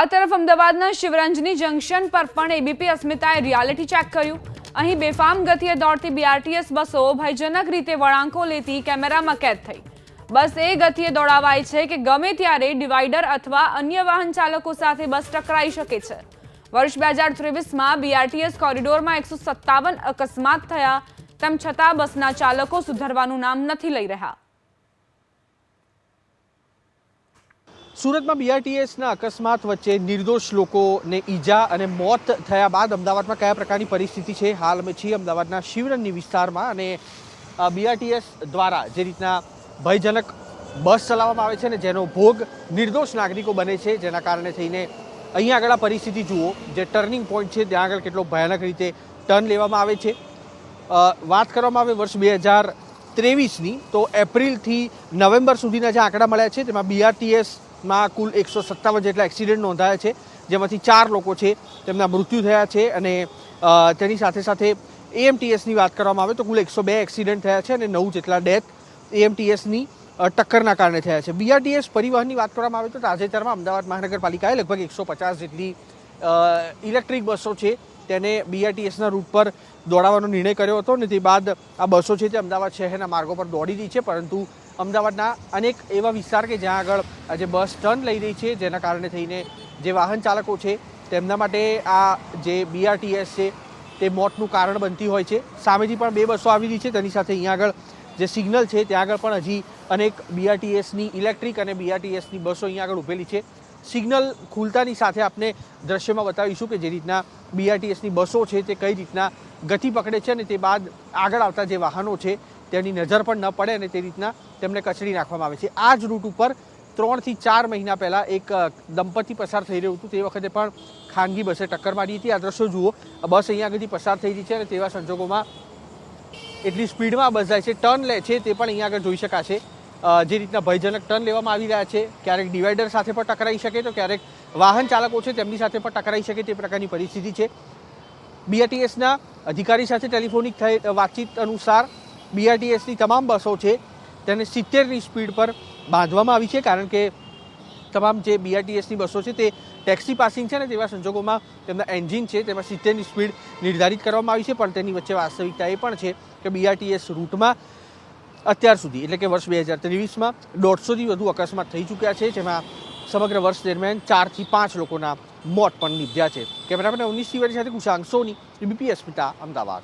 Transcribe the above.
આ તરફ અમદાવાદના શિવરંજની જંકશન પર પણ એબીપી અસ્મિતાએ રિયાલિટી ચેક કર્યું. અહીં બેફામ ગતિએ દોડતી બીઆરટીએસ બસો ભયજનક રીતે વળાંકો લેતી કેમેરામાં કેદ થઈ. બસ એ ગતિએ દોડાવાય છે કે ગમે ત્યારે ડિવાઈડર અથવા અન્ય વાહન ચાલકો સાથે બસ ટકરાઈ શકે છે. વર્ષ બે હજાર ત્રેવીસમાં બીઆરટીએસ કોરિડોરમાં એકસો સત્તાવન અકસ્માત થયા. તેમ છતાં બસના ચાલકો સુધરવાનું નામ નથી લઈ રહ્યા. સુરતમાં બીઆરટીએસના અકસ્માત વચ્ચે નિર્દોષ લોકોને ઈજા અને મોત થયા બાદ અમદાવાદમાં કયા પ્રકારની પરિસ્થિતિ છે? હાલ અમે છીએ અમદાવાદના શિવરંગની વિસ્તારમાં અને બીઆરટીએસ દ્વારા જે રીતના ભયજનક બસ ચલાવવામાં આવે છે ને જેનો ભોગ નિર્દોષ નાગરિકો બને છે, જેના કારણે થઈને અહીંયા આગળ આ પરિસ્થિતિ જુઓ, જે ટર્નિંગ પોઈન્ટ છે, ત્યાં આગળ કેટલો ભયાનક રીતે ટર્ન લેવામાં આવે છે. વાત કરવામાં આવે વર્ષ બે હજાર ત્રેવીસની, તો એપ્રિલથી નવેમ્બર સુધીના જે આંકડા મળ્યા છે, તેમાં બીઆરટીએસમાં કુલ એકસો સત્તાવન જેટલા એક્સિડન્ટ નોંધાયા છે, જેમાંથી ચાર લોકો છે તેમના મૃત્યુ થયા છે અને તેની સાથે સાથે એએમટીએસની વાત કરવામાં આવે તો કુલ એકસો બે એક્સિડન્ટ થયા છે અને નવ જેટલા ડેથ એએમટીએસની ટક્કરના કારણે થયા છે. બીઆરટીએસ પરિવહનની વાત કરવામાં આવે તો તાજેતરમાં અમદાવાદ મહાનગરપાલિકાએ લગભગ એકસો પચાસ જેટલી ઇલેક્ટ્રિક બસો છે તેને બીઆરટીએસના રૂટ પર દોડાવવાનો નિર્ણય કર્યો હતો અને તે બાદ આ બસો છે તે અમદાવાદ શહેરના માર્ગો પર દોડી રહી છે, પરંતુ અમદાવાદના અનેક એવા વિસ્તાર કે જ્યાં આગળ આજે બસ ટર્ન લઈ રહી છે, જેના કારણે થઈને જે વાહન ચાલકો છે, તેમના માટે આ જે બીઆરટીએસ છે, તે મોતનું કારણ બનતી હોય છે. સામેથી પણ બે બસો આવી રહી છે. તેની સાથે અહીંયા આગળ જે સિગ્નલ છે, ત્યાં આગળ પણ હજી અનેક બીઆરટીએસની ઇલેક્ટ્રિક અને બીઆરટીએસની બસો અહીંયા આગળ ઊભેલી છે. સિગ્નલ ખુલતાની સાથે આપને દ્રશ્યમાં બતાવીશું કે જે રીતના બીઆરટીએસની બસો છે, તે કઈ રીતના ગતિ પકડે છે અને તે બાદ આગળ આવતા જે વાહનો છે તેની નજર પણ ન પડે અને તે રીતના તેમને કચડી નાખવામાં આવે છે. આ જ રૂટ ઉપર ત્રણથી ચાર મહિના પહેલાં એક દંપતી પસાર થઈ રહ્યું હતું. તે વખતે પણ ખાનગી બસે ટક્કર મારી હતી. આ દ્રશ્યો જુઓ. બસ અહીંયા આગળથી પસાર થઈ રહી છે અને તેવા સંજોગોમાં એટલી સ્પીડમાં બસ જાય છે. ટર્ન લે છે તે પણ અહીંયા આગળ જોઈ શકાશે. જે રીતના ભયજનક ટર્ન લેવામાં આવી રહ્યા છે. ક્યારેક ડિવાઈડર સાથે પણ ટકરાઈ શકે તો ક્યારેક વાહન ચાલકો છે તેમની સાથે પણ ટકરાઈ શકે તે પ્રકારની પરિસ્થિતિ છે. બીઆરટીએસના અધિકારી સાથે ટેલિફોનિક થઈ, વાતચીત અનુસાર બીઆરટીએસની તમામ બસો છે તેને સિત્તેરની સ્પીડ પર બાંધવામાં આવી છે, કારણ કે તમામ જે બીઆરટીએસની બસો છે તે ટેક્સી પાસિંગ છે ને તેવા સંજોગોમાં તેમના એન્જિન છે તેમાં સિત્તેરની સ્પીડ નિર્ધારિત કરવામાં આવી છે, પણ તેની વચ્ચે વાસ્તવિકતા એ પણ છે કે બીઆરટીએસ રૂટમાં અત્યાર સુધી, એટલે કે વર્ષ બે હજાર ત્રેવીસમાં દોઢસોથી વધુ અકસ્માત થઈ ચૂક્યા છે, જેમાં સમગ્ર વર્ષ દરમિયાન ચારથી પાંચ લોકોના મોત પણ નીપજ્યા છે. કેમેરામેન અવનીશ તિવારી સાથે કુશાંક સોની બીપી અસ્મિતા, અમદાવાદ.